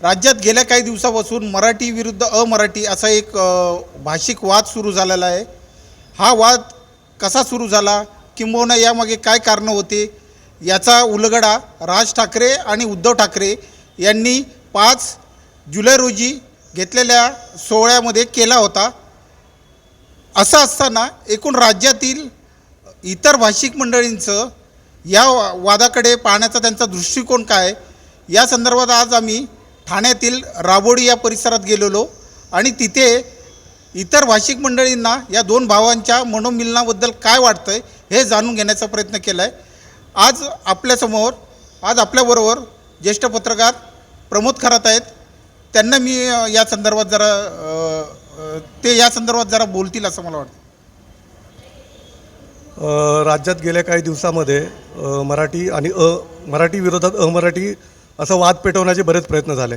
राज्यात गेल्या काही दिवसापासून मराठी विरुद्ध अमराठी असा एक भाषिक वाद सुरू झालेला आहे. हा वाद कसा सुरू झाला? किंबहुना यामागे काय कारणं होते? याचा उलगडा राज ठाकरे आणि उद्धव ठाकरे यांनी पाच जुलै रोजी घेतलेल्या सोहळ्यामध्ये केला होता. असं असताना एकूण राज्यातील इतर भाषिक मंडळींचं या वादाकडे पाहण्याचा त्यांचा दृष्टिकोन काय? या संदर्भात आज आम्ही ठाण्यातील राबोडी या परिसरात गेलेलो आणि तिथे इतर भाषिक मंडळींना या दोन भावांच्या मनोमिलनाबद्दल काय वाटतं आहे हे जाणून घेण्याचा प्रयत्न केला आहे आज आपल्यासमोर आज आपल्याबरोबर ज्येष्ठ पत्रकार प्रमोद खरात आहेत. त्यांना मी या संदर्भात जरा ते या संदर्भात जरा बोलतील असं मला वाटतं. राज्यात गेल्या काही दिवसामध्ये मराठी आणि अ मराठी विरोधात अमराठी असं वाद पेटवण्याचे बरेच प्रयत्न झाले.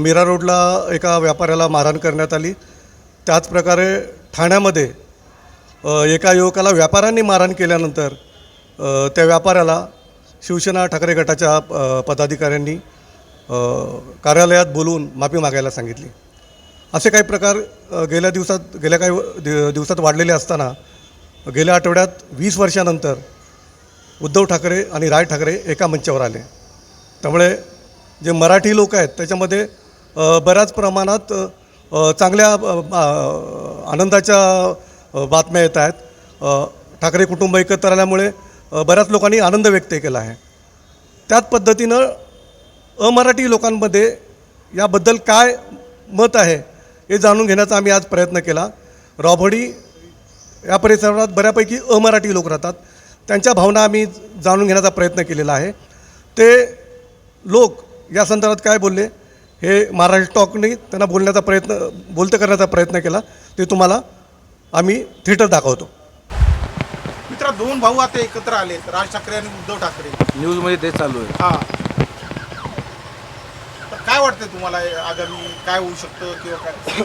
मीरा रोडला एका व्यापाऱ्याला मारहाण करण्यात आली. त्याचप्रकारे ठाण्यामध्ये एका युवकाला व्यापाऱ्यांनी मारहाण केल्यानंतर त्या व्यापाऱ्याला शिवसेना ठाकरे गटाच्या पदाधिकाऱ्यांनी कार्यालयात बोलवून माफी मागायला सांगितली. असे काही प्रकार गेल्या दिवसात गेल्या काही दि- दिवसात वाढलेले असताना गेल्या आठवड्यात वीस वर्षानंतर उद्धव ठाकरे आणि राज ठाकरे एका मंचावर आले. त्यामुळे जे मराठी लोक आहेत त्याच्यामध्ये बऱ्याच प्रमाणात चांगल्या आनंदाच्या बातम्या येत आहेत. ठाकरे कुटुंब एकत्र आल्यामुळे बऱ्याच लोकांनी आनंद व्यक्त केला आहे. त्याच पद्धतीनं अमराठी लोकांमध्ये याबद्दल काय मत आहे हे जाणून घेण्याचा आम्ही आज प्रयत्न केला. रॉबडी या परिसरात बऱ्यापैकी अमराठी लोक राहतात. त्यांच्या भावना आम्ही जाणून घेण्याचा प्रयत्न केलेला आहे. ते लोक या संदर्भात काय बोलले हे महाराष्ट्र टॉकने त्यांना बोलण्याचा प्रयत्न बोलतं करण्याचा प्रयत्न केला ते तुम्हाला आम्ही थिएटर दाखवतो. मित्रा दोन भाऊ आता एकत्र आले राज ठाकरे आणि उद्धव ठाकरे. न्यूजमध्ये तेच चालू आहे. हा. तर काय वाटतंय तुम्हाला आगामी काय होऊ शकतं किंवा काय?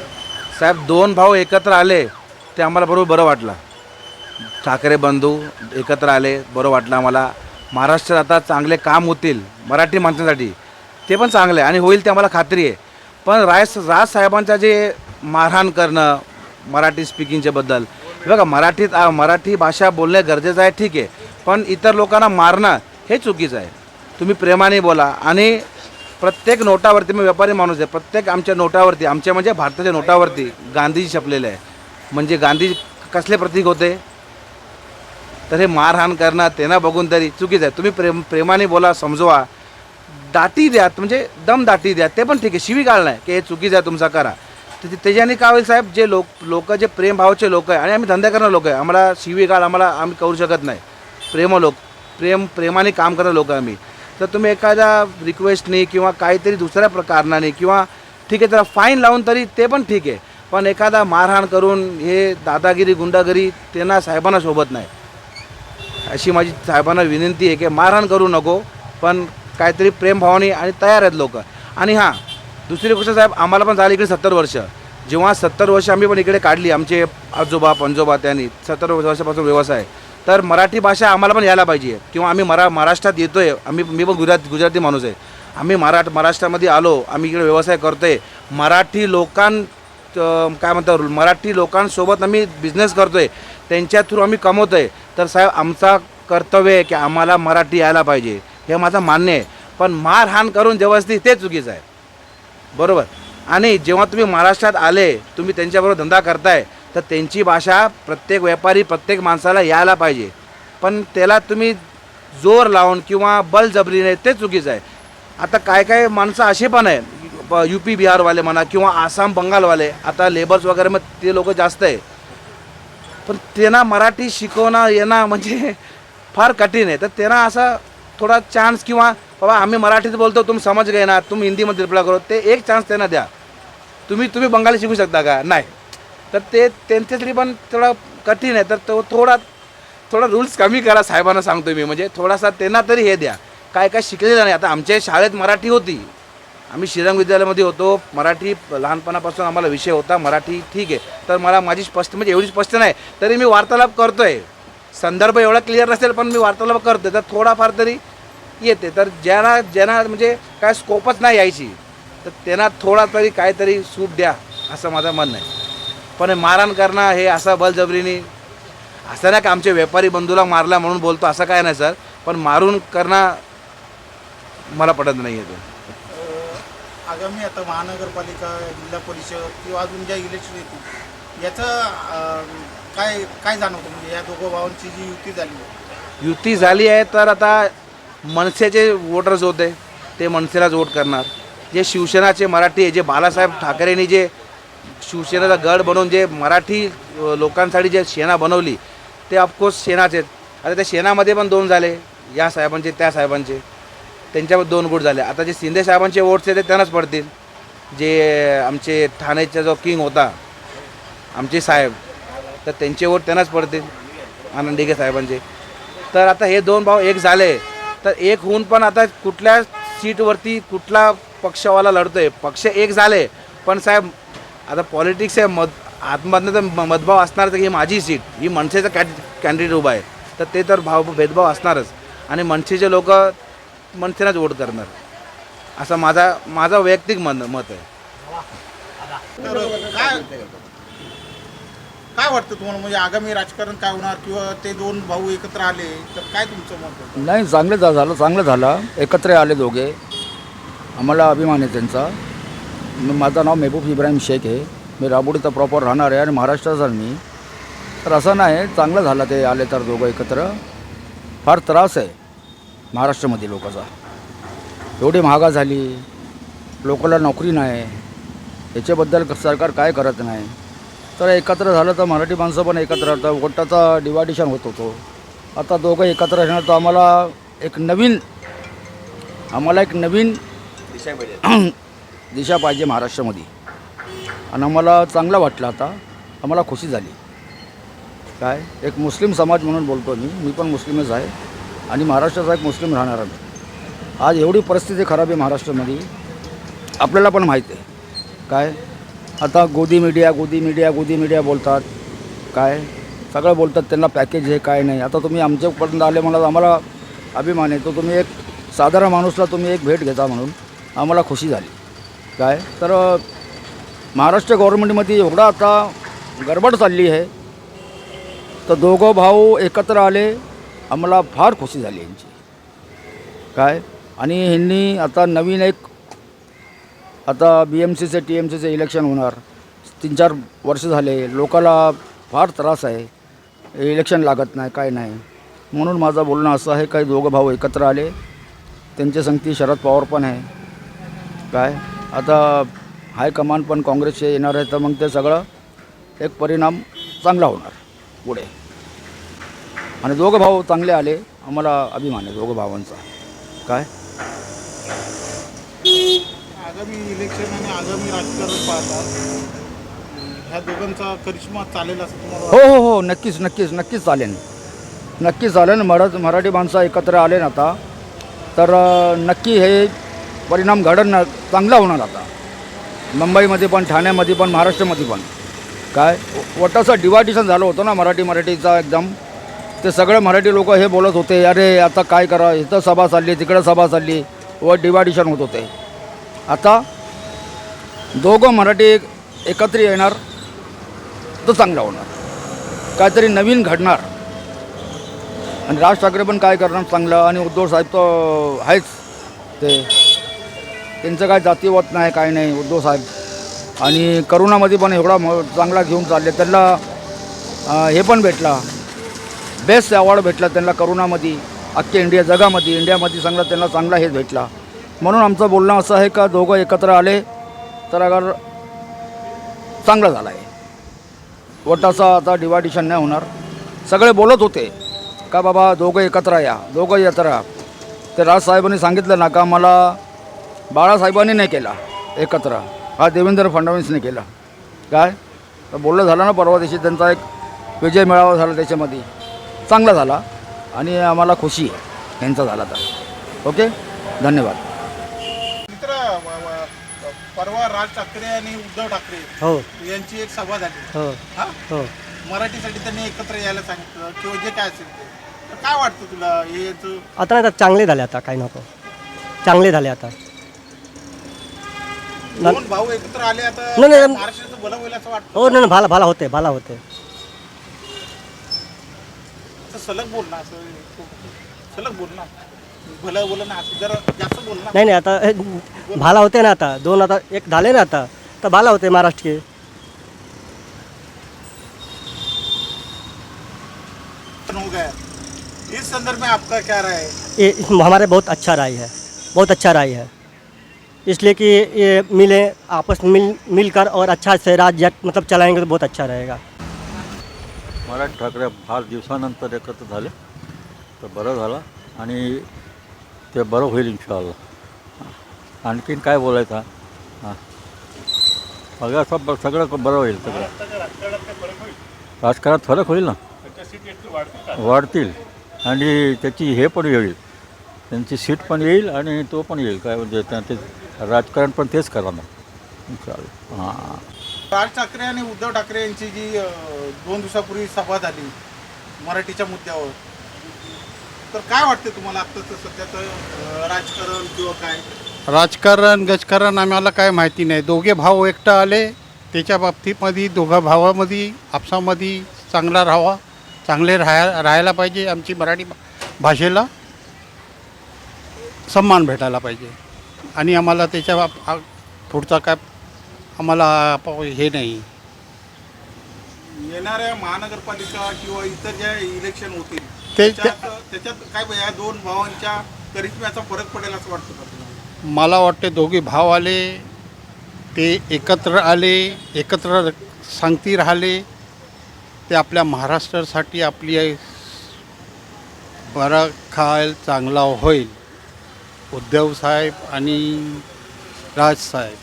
साहेब दोन भाऊ एकत्र आले ते आम्हाला बरोबर बरं वाटलं. ठाकरे बंधू एकत्र आले बरं वाटलं आम्हाला. महाराष्ट्रात आता चांगले काम होतील मराठी माणसांसाठी. ते पण चांगलं आहे आणि होईल ते आम्हाला खात्री आहे. पण राय राजसाहेबांचा जे मारहाण करणं मराठी स्पीकिंगच्याबद्दल बघा मराठीत मराठी भाषा बोलणे गरजेचं आहे ठीक आहे. पण इतर लोकांना मारणं हे चुकीचं आहे. तुम्ही प्रेमाने बोला आणि प्रत्येक नोटावरती मी व्यापारी माणूस आहे प्रत्येक आमच्या नोटावरती आमच्या म्हणजे भारताच्या नोटावरती गांधीजी छपलेले आहे. म्हणजे गांधी कसले प्रतीक होते? तर हे मारहाण करणं त्यांना बघून तरी चुकीचं आहे. तुम्ही प्रेम प्रेमाने बोला समजवा. दाटी द्या म्हणजे दम दाटी द्या ते पण ठीक आहे शिवी नाही की हे चुकीचं आहे तुमचा करा. तर त्याच्याने काय होईल साहेब जे लोक लोक जे प्रेमभावाचे लोक आहे आणि आम्ही धंदा करणारे लोक आहे आम्हाला शिवी गाळ आम्हाला आम्ही करू शकत नाही. प्रेम लोक प्रेम प्रेमाने काम करणारे लोक आम्ही. तर तुम्ही एखाद्या रिक्वेस्टनी किंवा काहीतरी दुसऱ्या प्रकारणाने किंवा ठीक आहे त्याला फाईन लावून तरी ते पण ठीक आहे. पण एखादा मारहाण करून हे दादागिरी गुंडागिरी त्यांना साहेबांना शोभत नाही. अशी माझी साहेबांना विनंती आहे की मारहाण करू नको पण काहीतरी प्रेमभावाने आणि तयार आहेत लोक. आणि हां दुसरी गोष्ट साहेब आम्हाला पण झाली इकडे सत्तर वर्ष. जेव्हा सत्तर वर्ष आम्ही पण इकडे काढली आमचे आजोबा पंजोबा त्यांनी सत्तर वर्षापासून व्यवसाय तर मराठी भाषा आम्हाला पण यायला पाहिजे. किंवा आम्ही मरा महाराष्ट्रात येतो आहे आम्ही मी पण गुजरात गुजराती माणूस आहे. आम्ही मराठ महाराष्ट्रामध्ये आलो आम्ही इकडे व्यवसाय करतो आहे मराठी लोकां काय म्हणतात मराठी लोकांसोबत आम्ही बिझनेस करतो आहे त्यांच्या थ्रू आम्ही कमवतो आहे तर साहेब आमचा कर्तव्य आहे की आम्हाला मराठी यायला पाहिजे. हे माझं मान्य आहे. पण मारहाण करून व्यवस्थित ते चुकीचं आहे. बरोबर? आणि जेव्हा तुम्ही महाराष्ट्रात आले तुम्ही त्यांच्याबरोबर धंदा करताय तर त्यांची भाषा प्रत्येक व्यापारी प्रत्येक माणसाला यायला पाहिजे. पण त्याला तुम्ही जोर लावून किंवा बलजबरीने ते चुकीचं आहे. आता काय काय माणसं असे पण आहे यू पी बिहारवाले म्हणा किंवा आसाम बंगालवाले आता लेबर्स वगैरे मग ते लोक जास्त आहे. पण त्यांना मराठी शिकवणं येणं म्हणजे फार कठीण आहे. तर त्यांना असा थोडा चान्स किंवा बाबा आम्ही मराठीत बोलतो तुम्ही समज घेणार ना तुम्ही हिंदीमध्ये रिप्लाय करो. ते एक चान्स त्यांना द्या. तुम्ही तुम्ही बंगाली शिकू शकता का? नाही. तर ते त्यांच्यासाठी पण थोडा कठीण आहे. तर तो थोडा थोडा रूल्स कमी करा साहेबांना सांगतो मी. म्हणजे थोडासा त्यांना तरी हे द्या. काय काय शिकलेलं नाही. आता आमच्या शाळेत मराठी होती. आम्ही श्रीरंग विद्यालयामध्ये होतो. मराठी लहानपणापासून आम्हाला विषय होता. मराठी ठीक आहे. तर मला माझी स्पष्ट म्हणजे एवढी स्पष्ट नाही. तरी मी वार्तालाप करतो आहे संदर्भ एवढा क्लिअर नसेल पण मी वार्तालाप करतोय. तर थोडाफार तरी येते. तर ज्यांना ज्यांना म्हणजे काय स्कोपच नाही यायची. तर त्यांना थोडा तरी काहीतरी सूट द्या असं माझं म्हणणं आहे. पण मारण मारहाण करणं हे असं बलजबरीने असं नाही का आमचे व्यापारी बंधूला मारला म्हणून बोलतो असं काय नाही सर. पण मारून करणं मला पटत नाही आहे ते. आगामी आता महानगरपालिका जिल्हा परिषद किंवा अजून ज्या इलेक्शन येतील याचं काय काय जाणवतं? म्हणजे या दोघं भावांची जी युती झाली आहे. युती झाली आहे तर आता मनसेचे वोटर्स होते ते मनसेलाच वोट करणार. जे शिवसेनाचे मराठी आहे जे बाळासाहेब ठाकरेंनी जे शिवसेनेचा गड बनवून जे मराठी लोकांसाठी जे सेना बनवली ते ऑफकोर्स आहेत. आता त्या सेनामध्ये पण दोन झाले या साहेबांचे त्या साहेबांचे. त्यांच्यावर दोन गुट झाले. आता जे शिंदे साहेबांचे वोट्स आहेत ते त्यांनाच पडतील. जे आमचे ठाण्याचा जो किंग होता आमचे साहेब तर त्यांचे वोट त्यांनाच पडतील आनंदिके साहेबांचे. तर आता हे दोन भाऊ एक झाले तर एक होऊन पण आता कुठल्या सीटवरती कुठला पक्षवाला लढतोय? पक्ष एक झाले पण साहेब आता पॉलिटिक्स आहे मत आतमधनं तर मतभाव असणारच की ही माझी सीट ही मनसेचा कॅ कॅन्डिडेट उभा आहे. तर ते तर भाव भेदभाव असणारच. आणि मनसेचे लोक मनसेलाच वोट करणार असं माझा माझा वैयक्तिक मन मत आहे. तर काय काय वाटतं तुम्हाला? म्हणजे आगामी राजकारण काय होणार किंवा ते दोन भाऊ एकत्र आले तर काय तुमचं मत आहे? नाही चांगलं झा- झालं चांगलं झालं. एकत्र आले दोघे. आम्हाला अभिमान आहे त्यांचा. म- माझं नाव मेहबूब इब्राहिम शेख आहे. मी राबोडीचा प्रॉपर राहणार आहे आणि महाराष्ट्राचा मी. तर असं नाही चांगलं झालं ते आले तर दोघं एकत्र. फार त्रास आहे. महाराष्ट्रामध्ये लोकांचा. एवढी महागा झाली लोकांना नोकरी नाही याच्याबद्दल क- सरकार काय करत नाही? तर एकत्र झालं तर मराठी माणसं पण एकत्र राहतं वोटाचा डिवायडेशन होत होतो. आता दोघं एकत्र राहणार तर आम्हाला एक नवीन आम्हाला एक नवीन दिशा पाहिजे महाराष्ट्रामध्ये. आणि आम्हाला चांगलं वाटलं आता आम्हाला खुशी झाली. काय? एक मुस्लिम समाज म्हणून बोलतो मी मी पण मुस्लिमच आहे. आणि महाराष्ट्राचा एक मुस्लिम राहणार आहे आज एवढी परिस्थिती खराब आहे महाराष्ट्रामध्ये. आपल्याला पण माहीत आहे. काय? आता गोदी मीडिया गोदी मीडिया गोदी मीडिया बोलतात. काय? सगळं बोलतात त्यांना पॅकेज हे काय नाही. आता तुम्ही आमच्यापर्यंत आले मला आम्हाला अभिमान आहे. तो तुम्ही एक साधारण माणूसला तुम्ही एक भेट घेता म्हणून आम्हाला खुशी झाली. काय? तर महाराष्ट्र गव्हर्नमेंटमध्ये एवढा आता गडबड चालली आहे. तर दोघं भाऊ एकत्र आले. आम्हाला फार खुशी झाली यांची. काय? आणि ह्यांनी आता नवीन एक आता बी एम सीचे टी एम सीचे इलेक्शन होणार. तीन चार वर्ष झाले लोकाला फार त्रास आहे. इलेक्शन लागत नाही काय नाही. म्हणून माझं बोलणं असं आहे काही दोघं भाऊ एकत्र आले. त्यांच्या संगती शरद पवार पण आहे. काय? आता हायकमांड पण काँग्रेसचे येणार आहे तर मग ते सगळं एक परिणाम चांगला होणार पुढे. आणि दोघं भाऊ चांगले आले. आम्हाला अभिमान आहे दोघं भावांचा. काय? आगामी इलेक्शन आणि आगामी राजकारण पाहता ह्या दोघांचा करिश्मा चालेल असं तुम्हाला हो हो हो नक्कीच नक्कीच नक्कीच चालेल. नक्कीच चालेल. मराठ मराठी माणसं एकत्र आले ना आता तर नक्की हे परिणाम घडण चांगला होणार आता. मुंबईमध्ये पण ठाण्यामध्ये पण महाराष्ट्रामध्ये पण. काय? वटाचं डिवायडेशन झालं होतं ना मराठी मराठीचा एकदम. ते सगळे मराठी लोक हे बोलत होते अरे आता काय करा? इथं सभा चालली तिकडं सभा चालली. व डिवायडिशन होत होते. आता दोघं मराठी एकत्र येणार तर चांगलं होणार. काहीतरी नवीन घडणार. आणि राज ठाकरे पण काय करणार चांगलं? आणि उद्धव साहेब तर आहेच. ते त्यांचं काय जातीवत नाही काय नाही उद्धव साहेब. आणि करोनामध्ये पण एवढा म चांगला घेऊन चालले. त्यांना हे पण भेटला. बेस्ट अवॉर्ड भेटला त्यांना करोनामध्ये अख्ख्या इंडिया जगामध्ये इंडियामध्ये चांगला त्यांना चांगला हे भेटला. म्हणून आमचं बोलणं असं आहे का दोघं एकत्र आले तर अगर चांगलं झालं आहे. वटाचा आता डिवायडेशन नाही होणार. सगळे बोलत होते का बाबा दोघं एकत्र या दोघं एकत्र ते राजसाहेबांनी सांगितलं ना का मला बाळासाहेबांनी नाही केला एकत्र हा देवेंद्र फडणवीसने केला. काय? तर बोलणं झालं ना परवा दिवशी त्यांचा एक विजय मेळावा झाला त्याच्यामध्ये. चांगला झाला आणि आम्हाला खुशी आहे. यांचा झाला तर. ओके? धन्यवाद. मित्र परवा राज ठाकरे आणि उद्धव ठाकरे हो. यांची एक सभा झाली. हो. हा? हो. मराठीसाठी त्यांनी एकत्र यायला सांगितलं. किंवा जे काय असेल ते. तर काय वाटतं तुला हे याचं? आता आता चांगले झाले आता काही नको. चांगले झाले आता. दोन भाऊ एकत्र आले आता नाही, नाही. महाराष्ट्राचं भलं होईल असं वाटतं? हो नाही नाही, भाला भाला होते भाला होते. सलग बोल असं सलग बोल भलं बोल ना असं जरा जास्त बोल ना नाही नाही आता भाला होते ना आता. दोन आता एक झाले ना आता. तर भाला होते महाराष्ट्र के हो गया इस संदर्भ में आपका क्या राय है? ये हमारे बहुत अच्छा राय है बहुत अच्छा राय है। इसलिए कि ये मिले आपस में मिल मिलकर और अच्छा से राज्य मतलब चलाएँगे तो बहुत अच्छा रहेगा। मराठी ठाकरे फार दिवसानंतर एकत्र झाले. तर बरं झालं. आणि ते बरं होईल इन्शाल्लाह आणखीन काय बोलायचं? हां. सगळं सब सगळं बरं होईल सगळं. राजकारणात फरक होईल ना? वाढतील. आणि त्याची हे पण येईल. त्यांची सीट पण येईल आणि तो पण येईल. काय म्हणजे त्या- ते राजकारण पण तेच करणार. इन्शाल्लाह हां. राज ठाकरे आणि उद्धव ठाकरे यांची जी दोन दिवसापूर्वी सभा झाली मराठीच्या मुद्द्यावर तर काय वाटतं तुम्हाला आत्ताचं सध्याचं राजकारण किंवा काय? राजकारण गजकारण आम्हाला काय माहिती नाही. दोघे भाऊ एकटं आले त्याच्या बाबतीमध्ये दोघा भावामध्ये आपसामध्ये चांगला राहावा चांगले राहा राहायला पाहिजे आमची मराठी भाषेला. सन्मान भेटायला पाहिजे. आणि आम्हाला त्याच्या बाब- पुढचा काय आम्हाला हे नाही. येणाऱ्या महानगरपालिका किंवा इतर ज्या इलेक्शन होतील ते- त्याच्यात त्याच्यात काय बघ, या दोन भावांच्या करिश्म्याचा फरक पडेल असं वाटतं का तुम्हाला? मला वाटते दोघे भाव आले ते एकत्र आले एकत्र सांगती राहिले. ते आपल्या महाराष्ट्रासाठी आपली बरा खायला चांगला होईल. उद्धव साहेब आणि राज साहेब.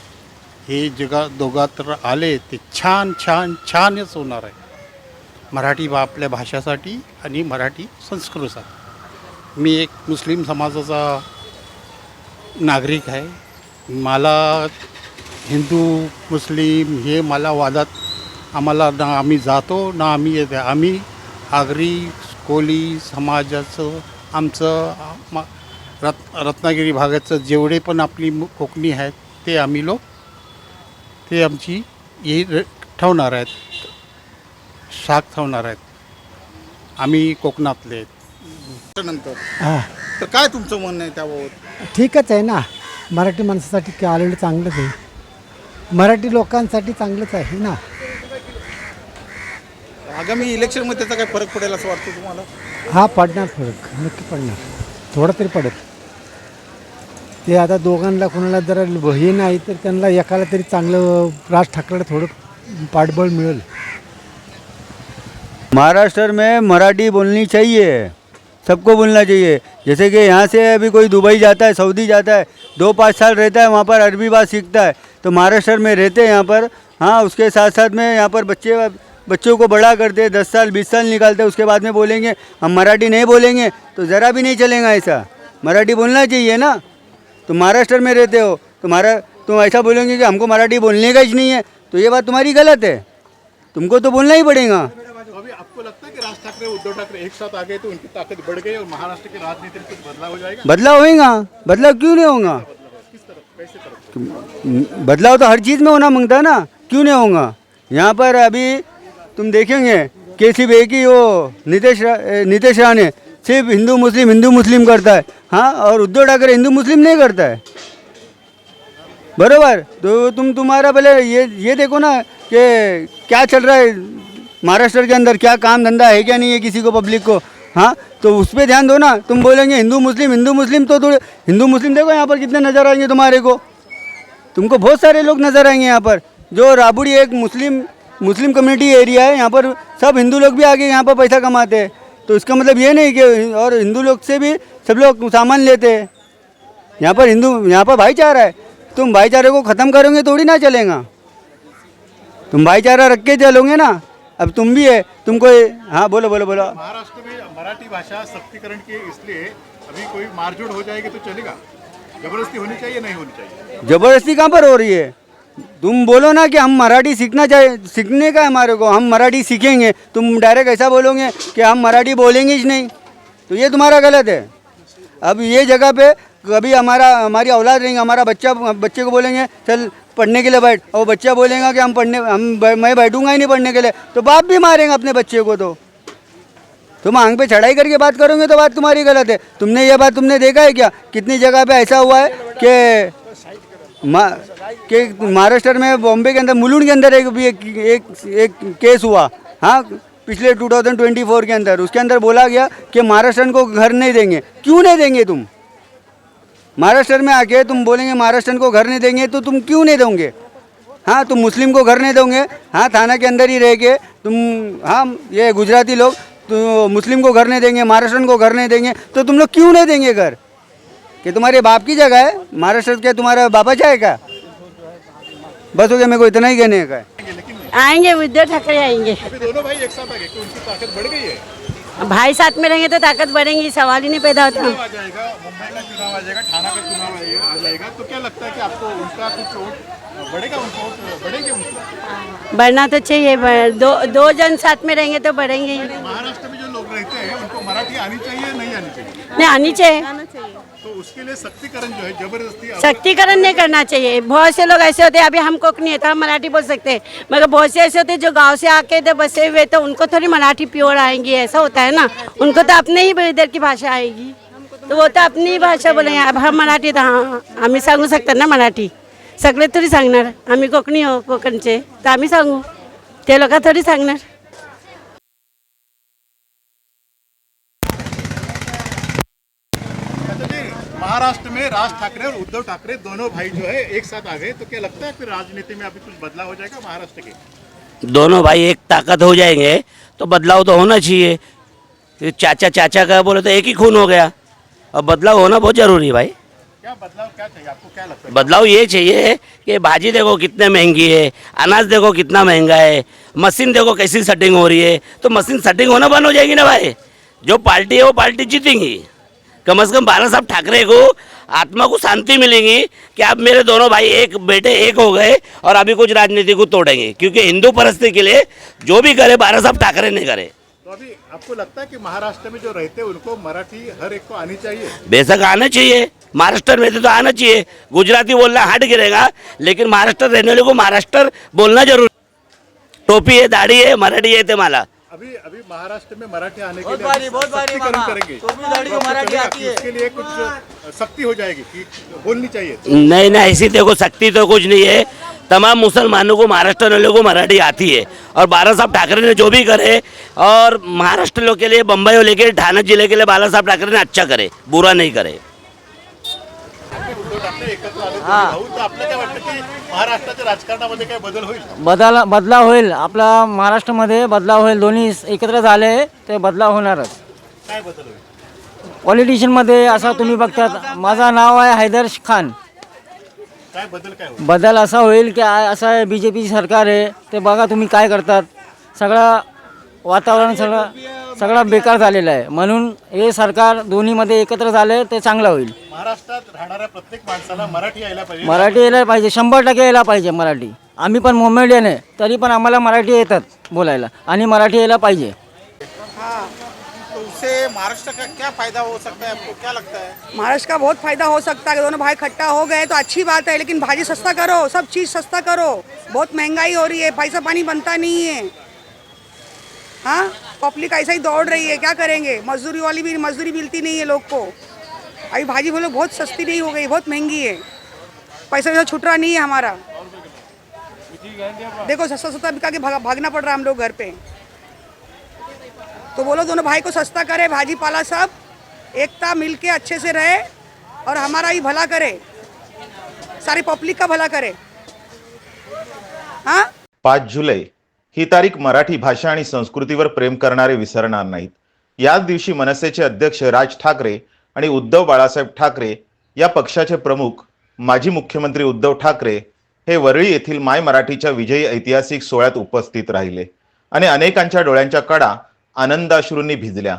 हे जगा दोघात्र आले ते छान छान छानच होणार आहे. मराठी बा आपल्या भाषासाठी आणि मराठी संस्कृतीसाठी. मी एक मुस्लिम समाजाचा नागरिक आहे. मला हिंदू मुस्लिम हे मला वादात आम्हाला ना आम्ही जातो ना आम्ही येते. आम्ही आगरी कोली समाजाचं आमचं म- रत् रत्नागिरी भागाचं जेवढे पण आपली मु- कोकणी आहेत ते आम्ही लोक ते आमची र- ठेवणार आहेत. शाख ठेवणार आहेत. आम्ही कोकणातले आहेत. नंतर हा. तर काय तुमचं म्हणणं आहे त्याबाबत? ठीकच आहे ना. मराठी माणसासाठी काय आलेलं चांगलंच आहे. मराठी लोकांसाठी चांगलंच आहे ना. आगामी इलेक्शनमध्ये त्याचा काय फरक पडेल असं वाटतं तुम्हाला? हा पडणार फरक. नक्की पडणार. थोडं तरी पडेल. ते आता दोघांना कोणाला जरा हे नाही तर त्यांना एकाला तरी चांगलं राज ठाकरेला थोडं पाठबळ मिळेल. महाराष्ट्र में मराठी बोलनी चाहिए, सबको बोलना चाहिए। जैसे कि यहाँ से अभी कोई दुबई जाता है, सऊदी जाता है, दो पाँच साल रहता है, वहाँ पर अरबी बात सीखता है तो महाराष्ट्र में रहते हैं यहाँ पर। हाँ उसके साथ साथ में यहाँ पर बच्चे, बच्चों को बड़ा करते हैं, दस साल, बीस साल निकालते हैं, उसके बाद में बोलेंगे, हम मराठी नहीं बोलेंगे तो ज़रा भी नहीं चलेगा ऐसा। मराठी बोलना चाहिए ना। तुम महाराष्ट्र में रहते हो तुम्हारा तुम ऐसा बोलेंगे कि हमको मराठी बोलने का ही नहीं है तो ये बात तुम्हारी गलत है। तुमको तो बोलना ही पड़ेगा। अभी आपको लगता है कि राज ठाकरे उद्धव ठाकरे एक साथ आ गए तो उनकी ताकत बढ़ गई और महाराष्ट्र की राजनीति में कुछ बदलाव हो जाएगा? बदलाव होएगा। बदलाव क्यों नहीं होगा? बदलाव तो हर चीज़ में होना मांगता है ना क्यों नहीं होगा? यहाँ पर अभी तुम देखेंगे कि सिर्फ एक ही वो नीतीश नीतीश राणे सिर्फ़ हिंदू, मुस्लिम हिंदू, मुस्लिम करता है। हाँ और उद्धव ठाकरे हिंदू, मुस्लिम नहीं करता है। बरोबर? तो तुम, तुम्हारा पहले ये ये देखो ना कि क्या चल रहा है महाराष्ट्र के अंदर, क्या काम धंधा है क्या नहीं है किसी को पब्लिक को? हाँ तो उस पर ध्यान दो ना। तुम बोलेंगे हिंदू, मुस्लिम हिंदू, मुस्लिम तो थोड़े, हिंदू, मुस्लिम देखो यहाँ पर कितने नज़र आएँगे तुम्हारे को। तुमको बहुत सारे लोग नज़र आएँगे यहाँ पर। जो राबुड़ी एक मुस्लिम मुस्लिम कम्युनिटी एरिया है, यहाँ पर सब हिंदू लोग भी आके यहाँ पर पैसा कमाते हैं। तो इसका मतलब ये नहीं कि और हिंदू लोग से भी सब लोग सामान लेते हैं। यहाँ पर हिंदू यहाँ पर भाईचारा है। तुम भाईचारे को ख़त्म करोगे थोड़ी ना चलेगा। तुम भाईचारा रख के चलोगे ना अब तुम भी है तुमको हाँ बोलो बोलो बोलो। महाराष्ट्र में मराठी भाषा सख्तीकरण की इसलिए अभी कोई मारझोड़ हो जाएगी तो चलेगा? ज़बरदस्ती होनी चाहिए नहीं होनी चाहिए? ज़बरदस्ती कहाँ पर हो रही है? तुम बोलो ना कि हम मराठी सीखना चाहिए सीखने का हमारे को, हम मराठी सीखेंगे। तुम डायरेक्ट ऐसा बोलोगे कि हम मराठी बोलेंगे ही नहीं। तो ये तुम्हारा गलत है। अब ये जगह पे कभी हमारा, हमारी औलाद रहेंगे, हमारा बच्चा, बच्चे को बोलेंगे, चल, पढ़ने के लिए बैठ। और बच्चा बोलेगा कि हम पढ़ने, हम मैं बैठूँगा ही नहीं पढ़ने के लिए। तो बाप भी मारेंगे अपने बच्चे को तो। तुम आँख पे चढ़ाई करके बात करोगे तो बात तुम्हारी गलत है। तुमने ये बात तुमने देखा है क्या? कितनी जगह पे ऐसा हुआ है कि महाराष्ट्र में बॉम्बे के अंदर मुलुंड के अंदर एक भी एक, एक, एक केस हुआ। हाँ पिछले 2024 के अंदर। उसके अंदर बोला गया कि महाराष्ट्र को घर नहीं देंगे। क्यों नहीं देंगे तुम? महाराष्ट्र में आके तुम बोलेंगे महाराष्ट्र को घर नहीं देंगे तो तुम क्यों नहीं दोगे? हाँ तुम मुस्लिम को घर नहीं दोगे? हाँ थाना के अंदर ही रह के तुम हाँ ये गुजराती लोग तो मुस्लिम को घर नहीं देंगे महाराष्ट्र को घर नहीं देंगे तो तुम लोग क्यों नहीं देंगे घर? कि तुम्हारे बाप की जगह है? महाराष्ट्र के तुम्हारा बाबा जाएगा? बस हो गया मेरे को इतना ही कहने का आएँगे उद्धव ठाकरे आएँगे। दोनों भाई एक साथ आ उनकी ताकत बढ़ गई है? भाई साथ में रहेंगे तो ताकत बढ़ेगी सवाल ही नहीं पैदा होता। आ जाएगा मुंबई का चुनाव आ जाएगा थाना का चुनाव आ- आ जाएगा तो क्या लगता है कि आपको उनका कुछ वोट बढ़ेगा उनका बढ़ेंगे उनको? बढ़ना तो चाहिए दो दो जन साथ में रहेंगे तो बढ़ेंगे ही। महाराष्ट्र में जो लोग रहते हैं उनको मराठी आनी चाहिए नहीं आनी चाहिए? नहीं आनी चाहिए। तो उसके लिए सख्तीकरण जो है ज़बरदस्ती सख्तीकरण नहीं करना चाहिए। बहुत से लोग ऐसे होते हैं अभी हम कोकनी है तो हम मराठी बोल सकते। हैं मगर बहुत से ऐसे होते हैं जो गाँव से आके इधर बसे हुए तो उनको थोड़ी मराठी प्योर आएँगी ऐसा होता है ना? उनको तो अपने ही इधर की भाषा आएगी। तो वो तो अपनी ही भाषा बोलेंगे। अब हम मराठी तो हाँ आम्ही सांगू शकतात ना मराठी। सगळे थोडी सांगणार. आम्ही कोकणी हो कोकणचे. तर आम्ही सांगू. ते लोक थोडी सांगणार. अच्छा महाराष्ट्र में राज ठाकरे और उद्धव ठाकरे दोनों भाई जो है एक साथ आ गए तो क्या लगता है फिर राजनीति में अभी कुछ बदलाव हो जाएगा महाराष्ट्र के? दोनों भाई एक ताकत हो जाएँगे तो बदलाव तो होना चाहिए। चाचा चाचा का बोले तो एक ही खून हो गया। और बदलाव होना बहुत ज़रूरी है भाई। बदलाव ये चाहिए कि भाजी देखो कितने महँगी है, अनाज देखो कितना महँगा है, मशीन देखो कैसी सेटिंग हो रही है। तो मशीन सेटिंग होना बंद हो जाएगी ना भाई? जो पार्टी है वो पार्टी जीतेंगी। कम से कम बाला साहब ठाकरे को आत्मा को शांति मिलेगी कि अब मेरे दोनों भाई एक बेटे एक हो गए और अभी कुछ राजनीति को तोड़ेंगे। क्योंकि हिंदू परिस्थिति के लिए जो भी करे बाला साहब ठाकरे नहीं करे। तो अभी आपको लगता है कि महाराष्ट्र में जो रहते हैं उनको मराठी हर एक को आनी चाहिए? बेशक आना चाहिए। महाराष्ट्र में तो आना चाहिए। गुजराती बोलना हट गिरेगा लेकिन महाराष्ट्र रहने वाले को महाराष्ट्र बोलना ज़रूर। टोपी है दाढ़ी है मराठी है ते मला अभी अभी महाराष्ट्र में मराठी आने के लिए सख्तीकरण करेंगे। तो आपको चलेगा कि उसके लिए कुछ सख्ती हो जाएगी कि बोलनी चाहिए। नहीं नहीं ऐसी देखो शक्ति तो कुछ नहीं है। तमाम मुसलमानों को महाराष्ट्र वालों को मराठी आती है। और बाला साहब ठाकरे ने जो भी करे और महाराष्ट्र लोग के लिए बम्बई लेके ठाणे जिले के लिए बाला साहब ठाकरे ने अच्छा करे बुरा नहीं करे। बदल बदलाव होईल. आपला महाराष्ट्रामध्ये बदलाव होईल. दोन्ही एकत्र झाले ते बदलाव होणारच. पॉलिटिशियनमध्ये असं तुम्ही बघतात माझं नाव आहे हैदर खान. काय बदल काय होईल? बदल असा होईल की आ- असं आहे बी जे पी सरकार आहे ते बघा तुम्ही काय करतात. सगळं वातावरण सगळं सगळं बेकार झालेलं आहे. म्हणून हे सरकार दोन्हीमध्ये एकत्र झाले ते चांगलं होईल. महाराष्ट्रात राहणाऱ्या प्रत्येक माणसाला मराठी यायला पाहिजे. मराठी यायला पाहिजे. शंभर टक्के यायला पाहिजे मराठी. आम्ही पण मुंबईडियन आहे तरी पण आम्हाला मराठी येतात बोलायला. आणि मराठी यायला पाहिजे. उससे महाराष्ट्र का क्या फ़ायदा हो सकता है? आपको क्या लगता है? महाराष्ट्र का बहुत फ़ायदा हो सकता है। दोनों भाई इकट्ठा हो गए तो अच्छी बात है, लेकिन भाजी सस्ता करो, सब चीज़ सस्ता करो। बहुत महँगाई हो रही है पैसा पानी बनता नहीं है। हाँ? पब्लिक ऐसा ही दौड़ रही है, क्या करेंगे? मजदूरी वाली भी, मजदूरी मिलती नहीं है लोग को। अभी भाजी बोलो, बहुत सस्ती नहीं हो गई, बहुत महँगी है। पैसा वैसा छुट रहा नहीं है हमारा। देखो सस्ता सस्ता बिका के भागना पड़ रहा है हम लोग घर पे। तो बोलो दोनों भाई को सस्ता करे भाजी पाला सब एकता मिलके अच्छे से रहे और हमारा ही भला करे। सारी पब्लिक का भला करे। हाँ? पाच जुलै ही तारीख मराठी भाषा आणि संस्कृतीवर प्रेम करणारे विसरणार नाहीत. याच दिवशी मनसेचे अध्यक्ष राज ठाकरे आणि उद्धव बाळासाहेब ठाकरे या पक्षाचे प्रमुख माजी मुख्यमंत्री उद्धव ठाकरे हे वरळी येथील माय मराठीच्या विजयी ऐतिहासिक सोहळ्यात उपस्थित राहिले. आणि अनेकांच्या डोळ्यांच्या कडा आनंदाश्रूंनी भिजल्या.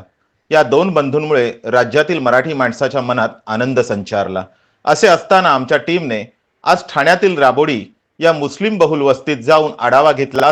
या दोन बंधूंमुळे राज्यातील मराठी माणसाच्या मनात आनंद संचारला. असे असताना आमच्या टीमने आज ठाण्यातील राबोडी या मुस्लिम बहुल वस्तीत जाऊन आढावा घेतला